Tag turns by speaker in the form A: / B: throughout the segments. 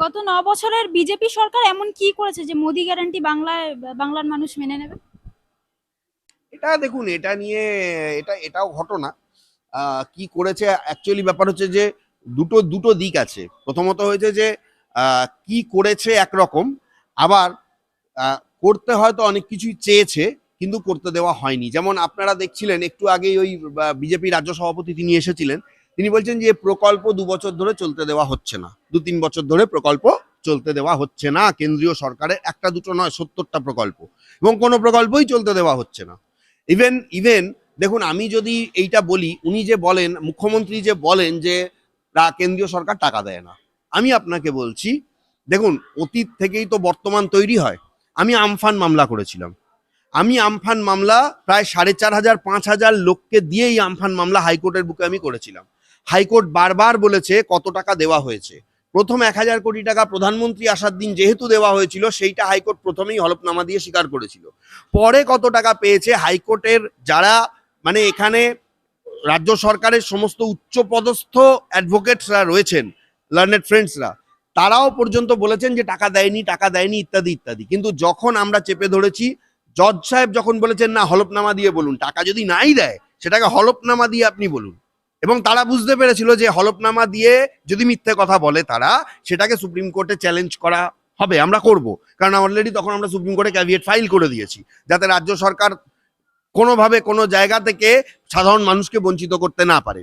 A: গত ন বছরের বিজেপি সরকার এমন কি করেছে যে মোদি গ্যারান্টি বাংলায়, বাংলার মানুষ মেনে নেবে?
B: এটা দেখুন, এটা নিয়ে, এটা, এটাও ঘটনা। কি করেছে? অ্যাকচুয়ালি ব্যাপার হচ্ছে যে দুটো দুটো দিক আছে। প্রথমত হয়েছে যে কি করেছে একরকম, আবার করতে হয়তো অনেক কিছুই চেয়েছে, কিন্তু করতে দেওয়া হয়নি। যেমন আপনারা দেখছিলেন, একটু আগেই ওই বিজেপি রাজ্য সভাপতি তিনি এসেছিলেন। তিনি বলছেন যে প্রকল্প দু বছর ধরে চলতে দেওয়া হচ্ছে না। দু তিন বছর ধরে প্রকল্প চলতে দেওয়া হচ্ছে না। কেন্দ্রীয় সরকারের একটা দুটো নয়, সত্তরটা প্রকল্প। এবং কোনো প্রকল্পই চলতে দেওয়া হচ্ছে না। ইভেন ইভেন দেখুন, আমি যদি এইটা বলি, উনি যে বলেন, মুখ্যমন্ত্রী যে বলেন যে কেন্দ্রীয় সরকার টাকা দেয় না। আমি আপনাকে বলছি, দেখুন, অতীত থেকেই তো বর্তমান তৈরি হয়। আমি আমফান মামলা করেছিলাম। আমি আমফান মামলা প্রায় সাড়ে চার হাজার, পাঁচ হাজার লোককে দিয়েই আমফান মামলা হাইকোর্টের বুকে আমি করেছিলাম। হাইকোর্ট বারবার বলেছে কত টাকা দেওয়া হয়েছে। প্রথম এক হাজার কোটি টাকা প্রধানমন্ত্রী আসার দিন যেহেতু দেওয়া হয়েছিল, সেইটা হাইকোর্ট প্রথমেই হলফনামা দিয়ে স্বীকার করেছিল। পরে কত টাকা পেয়েছে হাইকোর্টের যারা মানে এখানে রাজ্য সরকারের সমস্ত উচ্চপদস্থ অ্যাডভোকেটসরা রয়েছেন, লার্নেড ফ্রেন্ডসরা, তারাও পর্যন্ত বলেছেন যে টাকা দেয়নি টাকা দেয়নি, ইত্যাদি ইত্যাদি। কিন্তু যখন আমরা চেপে ধরেছি, জজ সাহেব যখন বলেছেন, না, হলফনামা দিয়ে বলুন। টাকা যদি নাই দেয়, সেটাকে হলফনামা দিয়ে আপনি বলুন। এবং তারা বুঝতে পেরেছিল যে হলফনামা দিয়ে যদি মিথ্যে কথা বলে তারা, সেটাকে সুপ্রিম কোর্টে চ্যালেঞ্জ করা হবে, আমরা করব। কারণ অলরেডি তখন আমরা সুপ্রিম কোর্টে ক্যাভিয়েট ফাইল করে দিয়েছি, যাতে রাজ্য সরকার কোনোভাবে কোনো জায়গা থেকে সাধারণ মানুষকে বঞ্চিত করতে না পারে।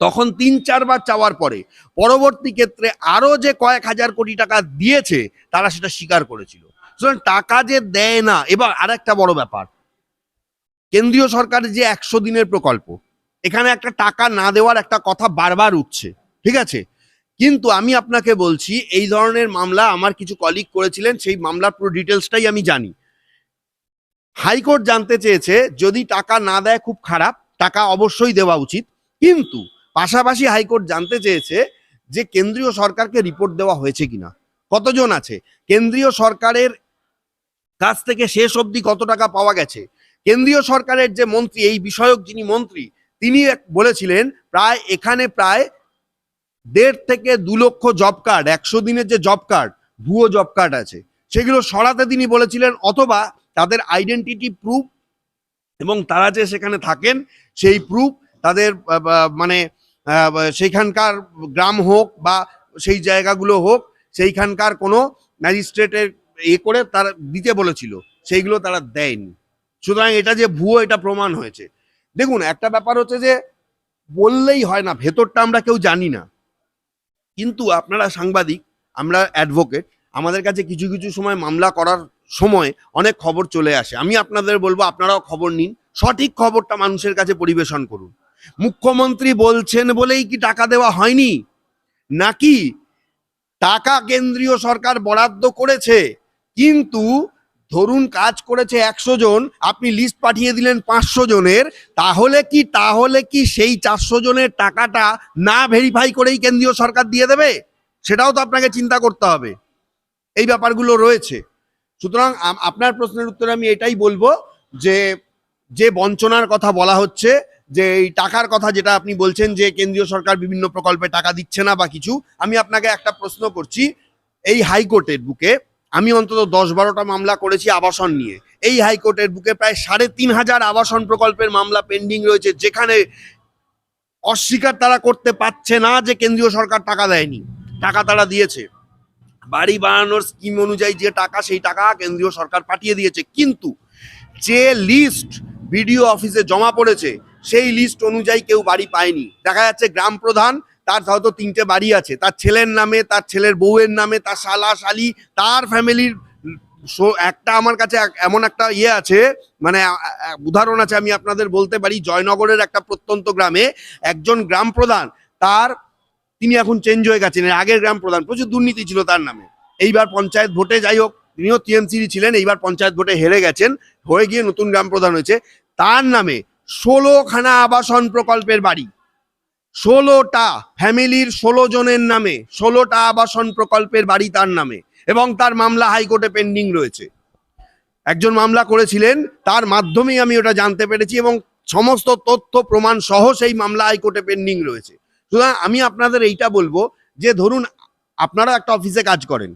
B: তখন তিন চারবার চাওয়ার পরে, পরবর্তী ক্ষেত্রে আরও যে কয়েক হাজার কোটি টাকা দিয়েছে, তারা সেটা স্বীকার করেছিল। সুতরাং টাকা যে দেয় না, এবার আর একটা বড় ব্যাপার। কেন্দ্রীয় সরকারের যে একশো দিনের প্রকল্প এখানে একটা টাকা না দেওয়ার একটা কথা বারবার উঠছে, ঠিক আছে? কিন্তু আমি আপনাকে বলছি, এই ধরনের মামলা আমার কিছু কলিগ করেছিলেন, সেই মামলার পুরো ডিটেলসটাই আমি জানি। হাইকোর্ট জানতে চেয়েছে, যদি টাকা না দেয় খুব খারাপ, টাকা অবশ্যই দেওয়া উচিত। কিন্তু পাশাপাশি হাইকোর্ট জানতে চেয়েছে যে কেন্দ্রীয় সরকারকে রিপোর্ট দেওয়া হয়েছে কিনা। কতজন আছে? কেন্দ্রীয় সরকারের কাছ থেকে শেষ অবধি কত টাকা পাওয়া গেছে? কেন্দ্রীয় সরকারের যে মন্ত্রী, এই বিষয়ক যিনি মন্ত্রী তিনি বলেছিলেন, প্রায় এখানে প্রায় দেড় থেকে দু লক্ষ জব কার্ড, একশো দিনের যে জব কার্ড, ভুয়ো জব কার্ড আছে। সেগুলো সরাতে তিনি বলেছিলেন, অথবা তাদের আইডেন্টিটি প্রুফ এবং তারা যে সেখানে থাকেন, সেই প্রুফ তাদের মানে সেইখানকার গ্রাম হোক বা সেই জায়গাগুলো হোক, সেইখানকার কোনো ম্যাজিস্ট্রেটের এ করে তারা দিতে বলেছিল। সেইগুলো তারা দেয়নি। সুতরাং এটা যে ভুয়ো, এটা প্রমাণ হয়েছে। দেখুন, একটা ব্যাপার হচ্ছে যে বললেই হয় না, ভেতরটা আমরা কেউ জানি না। কিন্তু আপনারা সাংবাদিক, আমরা অ্যাডভোকেট আমাদের কাছে কিছু কিছু সময় মামলা করার সময় অনেক খবর চলে আসে। আমি আপনাদের বলব, আপনারাও খবর নিন, সঠিক খবরটা মানুষের কাছে পরিবেশন করুন। মুখ্যমন্ত্রী বলছেন বলেই কি টাকা দেওয়া হয়নি? নাকি টাকা কেন্দ্রীয় সরকার বরাদ্দ করেছে, কিন্তু ধরুন কাজ করেছে একশো জন, আপনি লিস্ট পাঠিয়ে দিলেন পাঁচশো জনের, তাহলে কি তাহলে কি সেই চারশো জনের টাকাটা না ভেরিফাই করেই কেন্দ্রীয় সরকার দিয়ে দেবে? সেটাও তো আপনাকে চিন্তা করতে হবে। এই ব্যাপারগুলো রয়েছে। সুতরাং আপনার প্রশ্নের উত্তরে আমি এটাই বলব যে যে বঞ্চনার কথা বলা হচ্ছে, যে এই টাকার কথা যেটা আপনি বলছেন যে কেন্দ্রীয় সরকার বিভিন্ন প্রকল্পে টাকা দিচ্ছে না বা কিছু, আমি আপনাকে একটা প্রশ্ন করছি। এই হাইকোর্টের বুকে আমি অন্তত দশ বারোটা মামলা করেছি আবাসন নিয়ে। এই হাইকোর্টের বুকে প্রায় সাড়ে তিন হাজার আবাসন প্রকল্পের মামলা পেন্ডিং রয়েছে, যেখানে অস্বীকার তারা করতে পারছে না যে কেন্দ্রীয় সরকার টাকা দেয়নি। টাকা তারা দিয়েছে। বাড়ি বানানোর স্কিম অনুযায়ী যে টাকা, সেই টাকা কেন্দ্রীয় সরকার পাঠিয়ে দিয়েছে। কিন্তু যে লিস্ট বিডিও অফিসে জমা পড়েছে, সেই লিস্ট অনুযায়ী কেউ বাড়ি পায়নি। দেখা যাচ্ছে গ্রাম প্রধান তার হয়তো তিনটে বাড়ি আছে। তার ছেলের নামে, তার ছেলের বউয়ের নামে, তার শালা শালি, তার ফ্যামিলির একটা আমার কাছে এমন একটা ইয়ে আছে মানে উদাহরণ আছে আমি আপনাদের বলতে পারি, জয়নগরের একটা প্রত্যন্ত গ্রামে একজন গ্রাম প্রধান, তার, তিনি এখন চেঞ্জ হয়ে গেছেন আগের গ্রাম প্রধান, প্রচুর দুর্নীতি ছিল তার নামে। এইবার পঞ্চায়েত ভোটে যাই হোক, তিনিও টিএমসি ছিলেন, এইবার পঞ্চায়েত ভোটে হেরে গেছেন, হয়ে গিয়ে নতুন গ্রাম প্রধান হয়েছে, তার নামে ষোলোখানা আবাসন প্রকল্পের বাড়ি। ষোলোটা ফ্যামিলির ষোলো জনের নামে, ষোলোটা আবাসন প্রকল্পের বাড়ি তার নামে এবং তার মামলা হাইকোর্টে পেন্ডিং রয়েছে। একজন মামলা করেছিলেন, তার মাধ্যমেই আমি ওটা জানতে পেরেছি এবং সমস্ত তথ্য, প্রমাণ সহ সেই মামলা হাইকোর্টে পেন্ডিং রয়েছে। সুতরাং আমি আপনাদের এইটা বলব যে ধরুন, আপনারা একটা অফিসে কাজ করেন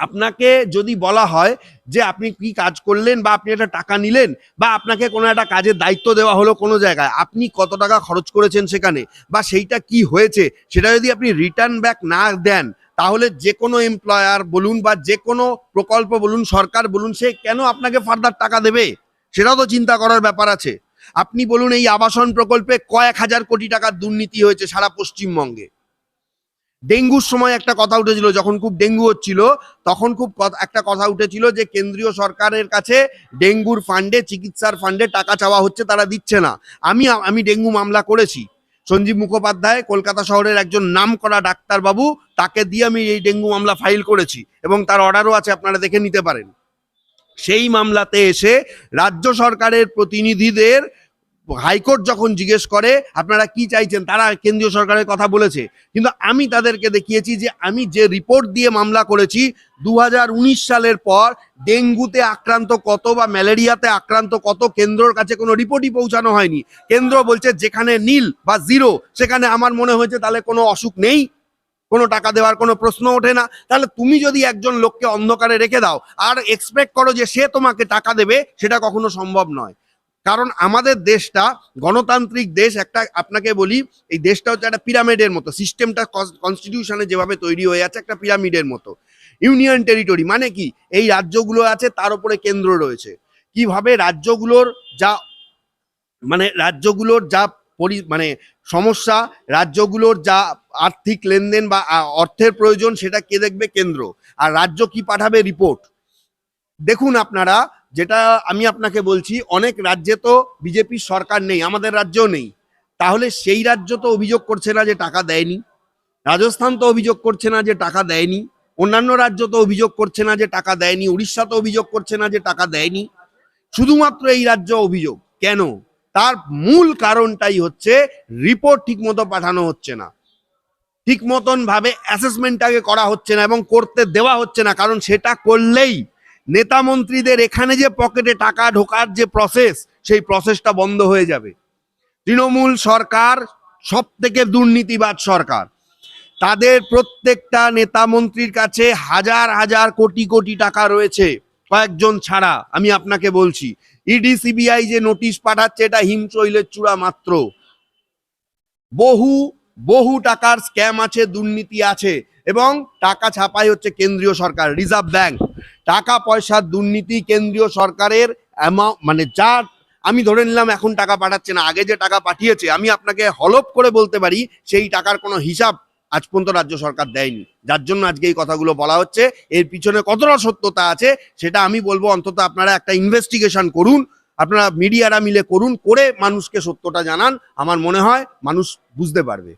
B: আপনাকে যদি বলা হয় যে আপনি কি কাজ করলেন বা আপনি একটা টাকা নিলেন বা আপনাকে কোনো একটা কাজের দায়িত্ব দেওয়া হলো কোনো জায়গায়, আপনি কত টাকা খরচ করেছেন সেখানে বা সেইটা কি হয়েছে, সেটা যদি আপনি রিটার্ন ব্যাক না দেন, তাহলে যে কোনো এমপ্লয়ার বলুন বা যে কোনো প্রকল্প বলুন, সরকার বলুন, সে কেন আপনাকে ফার্দার টাকা দেবে? সেটাও তো চিন্তা করার ব্যাপার আছে। আপনি বলুন এই আবাসন প্রকল্পে কয়েক হাজার কোটি টাকার দুর্নীতি হয়েছে সারা পশ্চিমবঙ্গে। ডেঙ্গুর সময় একটা কথা উঠেছিল, যখন খুব ডেঙ্গু হচ্ছিল, তখন খুব একটা কথা উঠেছিল যে কেন্দ্রীয় সরকারের কাছে ডেঙ্গুর ফান্ডে, চিকিৎসার ফান্ডে টাকা চাওয়া হচ্ছে, তারা দিচ্ছে না। আমি আমি ডেঙ্গু মামলা করেছি। সঞ্জীব মুখোপাধ্যায় কলকাতা শহরের একজন নাম নামকরা ডাক্তারবাবু, তাকে দিয়ে আমি এই ডেঙ্গু মামলা ফাইল করেছি এবং তার অর্ডারও আছে, আপনারা দেখে নিতে পারেন। সেই মামলাতে এসে রাজ্য সরকারের প্রতিনিধিদের হাইকোর্ট যখন জিজ্ঞেস করে, আপনারা কি চাইছেন? তারা কেন্দ্রীয় সরকারের কথা বলেছে। কিন্তু আমি তাদেরকে দেখিয়েছি যে, আমি যে রিপোর্ট দিয়ে মামলা করেছি দু হাজার উনিশ সালের পর ডেঙ্গুতে আক্রান্ত কত বা ম্যালেরিয়াতে আক্রান্ত কত কেন্দ্রর কাছে কোনো রিপোর্টই পৌঁছানো হয়নি। কেন্দ্র বলছে, যেখানে নীল বা জিরো, সেখানে আমার মনে হয়েছে তাহলে কোনো অসুখ নেই, কোনো টাকা দেওয়ার কোনো প্রশ্ন ওঠে না। তাহলে তুমি যদি একজন লোককে অন্ধকারে রেখে দাও, আর এক্সপেক্ট করো যে সে তোমাকে টাকা দেবে, সেটা কখনো সম্ভব নয়। কারণ আমাদের দেশটা গণতান্ত্রিক দেশ একটা, আপনাকে বলি, এই দেশটা হচ্ছে একটা পিরামিডের মতো, সিস্টেমটা কনস্টিটিউশনে যেভাবে তৈরি হয়ে আছে, একটা পিরামিডের মতো। ইউনিয়ন টেরিটরি মানে কি? এই রাজ্যগুলো আছে, তার উপরে কেন্দ্র রয়েছে। কীভাবে রাজ্যগুলোর যা মানে রাজ্যগুলোর যা পরি মানে সমস্যা, রাজ্যগুলোর যা আর্থিক লেনদেন বা অর্থের প্রয়োজন, সেটা কে দেখবে? কেন্দ্র। আর রাজ্য কি পাঠাবে? রিপোর্ট দেখুন আপনারা যেটা আমি আপনাকে বলছি, অনেক রাজ্যে তো বিজেপির সরকার নেই, আমাদের রাজ্যেও নেই। তাহলে সেই রাজ্য তো অভিযোগ করছে না যে টাকা দেয়নি, রাজস্থান তো অভিযোগ করছে না যে টাকা দেয়নি, অন্যান্য রাজ্য তো অভিযোগ করছে না যে টাকা দেয়নি, উড়িষ্যা তো অভিযোগ করছে না যে টাকা দেয়নি। শুধুমাত্র এই রাজ্য অভিযোগ, কেন? তার মূল কারণটাই হচ্ছে রিপোর্ট ঠিক মতো পাঠানো হচ্ছে না। ঠিক মতন ভাবে অ্যাসেসমেন্টটাকে করা হচ্ছে না এবং করতে দেওয়া হচ্ছে না, কারণ সেটা করলেই নেতা মন্ত্রীদের এখানে যে পকেটে টাকা ঢোকার যে প্রসেস সেই প্রসেসটা বন্ধ হয়ে যাবে। তৃণমূল সরকার সব থেকে দুর্নীতিবাদ সরকার। তাদের প্রত্যেকটা নেতা মন্ত্রীর কাছে হাজার হাজার কোটি কোটি টাকা রয়েছে, কয়েকজন ছাড়া। আমি আপনাকে বলছি, ইডি, সিবিআই যে নোটিশ পাঠাচ্ছে, এটা হিমশৈলের চূড়া মাত্র। বহু বহু টাকার স্ক্যাম আছে, দুর্নীতি আছে, এবং টাকা ছাপাই হচ্ছে কেন্দ্রীয় সরকার রিজার্ভ ব্যাংক টাকা পয়সার দুর্নীতি কেন্দ্রীয় সরকারের মানে যা আমি ধরে নিলাম এখন টাকা পাঠাচ্ছে না, আগে যে টাকা পাঠিয়েছে, আমি আপনাকে হলপ করে বলতে পারি, সেই টাকার কোনো হিসাব আজ পর্যন্ত রাজ্য সরকার দেয়নি। যার জন্য আজকে এই কথাগুলো বলা হচ্ছে, এর পিছনে কতটা সত্যতা আছে, সেটা আমি বলব, অন্তত আপনারা একটা ইনভেস্টিগেশন করুন, আপনারা মিডিয়ারা মিলে করুন, করে মানুষকে সত্যটা জানান, আমার মনে হয় মানুষ বুঝতে পারবে।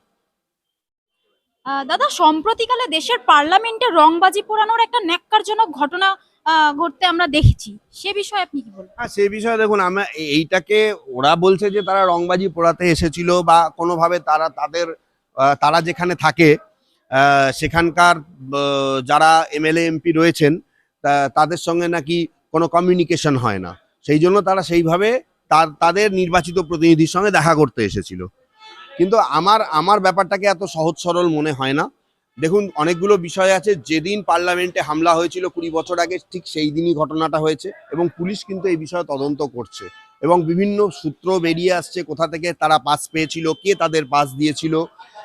A: দাদা, সম্প্রতিকালে দেশের পার্লামেন্টে রংবাজি পোড়ানোর একটা ন্যাক্কারজনক ঘটনা ঘটতে আমরা দেখছি। সে বিষয়ে আপনি কি বলবেন?
B: হ্যাঁ সে বিষয়ে দেখুন, আমরা এইটাকে ওরা বলছে যে, তারা রংবাজি পোড়াতে এসেছিল বা কোনোভাবে তারা তাদের তারা যেখানে থাকে সেখানকার যারা এমএলএ, এমপি রয়েছেন তাদের সঙ্গে নাকি কোনো কমিউনিকেশন হয় না। সেই জন্য তারা সেইভাবে তার, তাদের নির্বাচিত প্রতিনিধির সঙ্গে দেখা করতে এসেছিল। কিন্তু আমার আমার ব্যাপারটাকে এত সহজ সরল মনে হয় না। দেখুন, অনেকগুলো বিষয় আছে। যেদিন পার্লামেন্টে হামলা হয়েছিল কুড়ি বছর আগে, ঠিক সেই দিনই ঘটনাটা হয়েছে এবং পুলিশ কিন্তু এই বিষয়ে তদন্ত করছে এবং বিভিন্ন সূত্র বেরিয়ে আসছে, কোথা থেকে তারা পাস পেয়েছিল, কে তাদের পাস দিয়েছিল,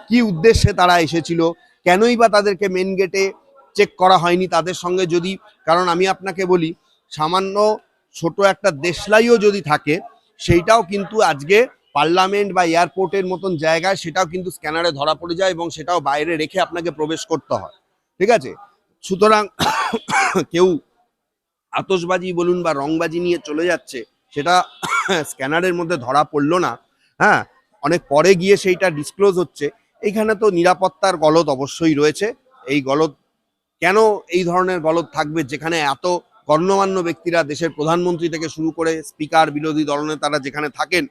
B: কি উদ্দেশ্যে তারা এসেছিল, কেনই বা তাদেরকে মেন গেটে চেক করা হয়নি তাদের সঙ্গে যদি। কারণ আমি আপনাকে বলি, সামান্য ছোট একটা দেশলাইও যদি থাকে, সেইটাও কিন্তু আজকে পার্লামেন্ট বা এয়ারপোর্টের মতন জায়গায় সেটাও কিন্তু স্ক্যানারে ধরা পড়ে যায় এবং সেটাও বাইরে রেখে আপনাকে প্রবেশ করতে হয়। ঠিক আছে? সুতরাং কেউ আতসবাজি বলুন বা রংবাজি নিয়ে চলে যাচ্ছে, সেটা স্ক্যানারের মধ্যে ধরা পড়ল না। হ্যাঁ? অনেক পরে গিয়ে সেইটা ডিসক্লোজ হচ্ছে। এইখানে তো নিরাপত্তার গলদ অবশ্যই রয়েছে। এই গলদ, কেন এই ধরনের গলদ থাকবে? যেখানে এত গণ্যমান্য ব্যক্তিরা দেশের প্রধানমন্ত্রী থেকে শুরু করে স্পিকার, বিরোধী দলনেতারা যেখানে থাকেন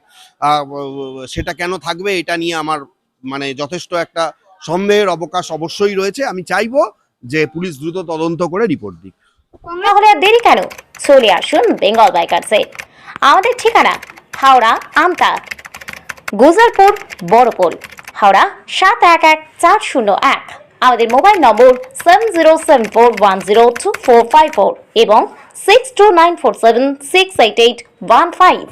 B: সেটা কেন থাকবে এটা নিয়ে আমার মানে যথেষ্ট একটা সন্দেহের অবকাশ অবশ্যই রয়েছে। আমি চাইব যে পুলিশ দ্রুত তদন্ত করে রিপোর্ট দিক।
C: তাহলে আর দেরি কেন? চলে আসুন বেঙ্গল বাইকার্সে আমাদের ঠিকানা, হাওড়া, আমতা। গুজরপুর বড়পোল। হাওড়া সাত এক এক চার শূন্য এক। আমাদের মোবাইল নম্বর seven zero seven four one zero two four five four এবং six two nine four seven six eight eight one five